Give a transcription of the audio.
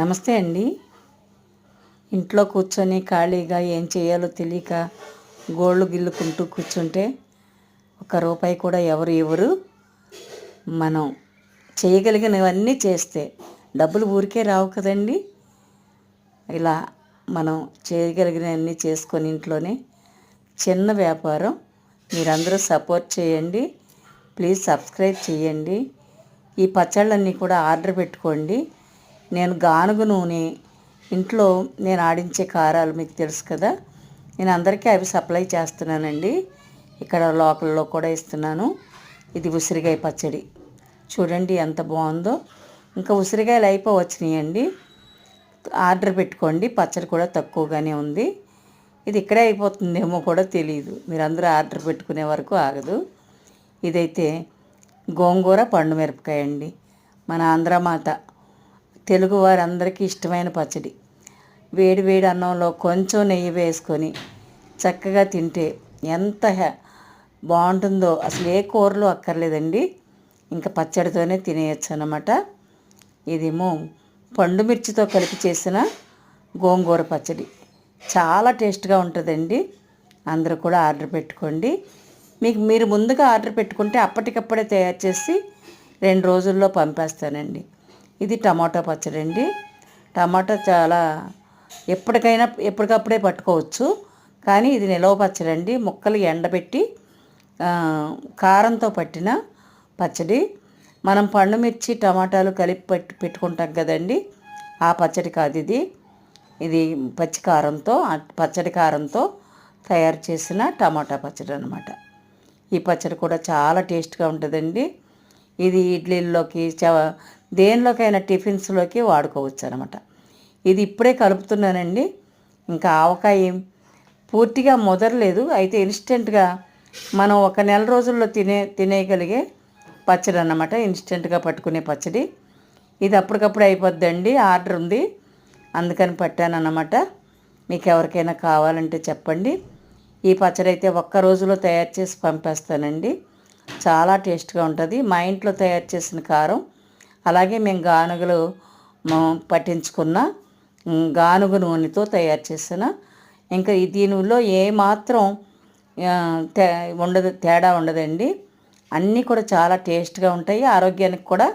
నమస్తే అండి. ఇంట్లో కూర్చొని ఖాళీగా ఏం చేయాలో తెలియక గోళ్ళు గిల్లుకుంటూ కూర్చుంటే ఒక రూపాయి కూడా ఎవరు ఇవ్వరు. మనం చేయగలిగినవన్నీ చేస్తే. డబ్బులు ఊరికే రావు కదండి. ఇలా మనం చేయగలిగినవన్నీ చేసుకొని ఇంట్లోనే చిన్న వ్యాపారం. మీరందరూ సపోర్ట్ చేయండి. ప్లీజ్ సబ్స్క్రైబ్ చేయండి. ఈ పచ్చళ్ళన్నీ కూడా ఆర్డర్ పెట్టుకోండి. నేను గానుగ నూనె ఇంట్లో నేను ఆడించే కారాలు మీకు తెలుసు కదా. నేను అందరికీ అవి సప్లై చేస్తున్నానండి. ఇక్కడ లోకల్లో కూడా ఇస్తున్నాను. ఇది ఉసిరికాయ పచ్చడి. చూడండి ఎంత బాగుందో. ఇంకా ఉసిరికాయలు అయిపోవచ్చినాయండి. ఆర్డర్ పెట్టుకోండి. పచ్చడి కూడా తక్కువగానే ఉంది. ఇది ఇక్కడే అయిపోతుందేమో కూడా తెలియదు మీరందరూ ఆర్డర్ పెట్టుకునే వరకు ఆగదు. ఇదైతే గోంగూర పండు మిరపకాయ అండి మన ఆంధ్రమాత తెలుగు వారందరికీ ఇష్టమైన పచ్చడి. వేడి వేడి అన్నంలో కొంచెం నెయ్యి వేసుకొని చక్కగా తింటే ఎంత బాగుంటుందో అసలు ఏ కూరలు అక్కర్లేదండి. ఇంకా పచ్చడితోనే తినేయచ్చు అన్నమాట ఇదేమో పండు మిర్చితో కలిపి చేసిన గోంగూర పచ్చడి. చాలా టేస్ట్గా ఉంటుందండి. అందరూ కూడా ఆర్డర్ పెట్టుకోండి. మీకు మీరు ముందుగా ఆర్డర్ పెట్టుకుంటే అప్పటికప్పుడే తయారు చేసి రెండు రోజుల్లో పంపేస్తానండి. ఇది టమాటా పచ్చడి అండి. టమాటా చాలా ఎప్పటికైనా ఎప్పటికప్పుడే పట్టుకోవచ్చు. కానీ ఇది నిలవ పచ్చడి అండి. ముక్కలు ఎండబెట్టి కారంతో పట్టిన పచ్చడి. మనం పండు మిర్చి టమాటాలు కలిపి పెట్టి పెట్టుకుంటాం కదండి. ఆ పచ్చడి కాదు ఇది. ఇది పచ్చి కారంతో పచ్చడి కారంతో తయారు చేసిన టమాటా పచ్చడి అనమాట ఈ పచ్చడి కూడా చాలా టేస్ట్గా ఉంటుందండి. ఇది ఇడ్లీల్లోకి చ దేనిలోకైనా టిఫిన్స్లోకి వాడుకోవచ్చు అనమాట ఇది ఇప్పుడే కలుపుతున్నానండి. ఇంకా ఆవకాయ పూర్తిగా ముదరలేదు. అయితే ఇన్స్టెంట్గా మనం ఒక నెల రోజుల్లో తినే తినేయగలిగే పచ్చడి అన్నమాట ఇన్స్టెంట్గా పట్టుకునే పచ్చడి. ఇది అప్పటికప్పుడు అయిపోద్దండి. ఆర్డర్ ఉంది. అందుకని పట్టాను అన్నమాట మీకు ఎవరికైనా కావాలంటే చెప్పండి. ఈ పచ్చడి అయితే ఒక్క రోజులో తయారు చేసి పంపేస్తానండి. చాలా టేస్ట్గా ఉంటుంది. మా ఇంట్లో తయారు చేసిన కారం అలాగే మేము గానుగలు పట్టించుకున్న గానుగ నూనెతో తయారు చేసిన. ఇంకా ఈ దీనిలో ఏ మాత్రం తే ఉండదు తేడా ఉండదండి. అన్నీ కూడా చాలా టేస్ట్గా ఉంటాయి. ఆరోగ్యానికి కూడా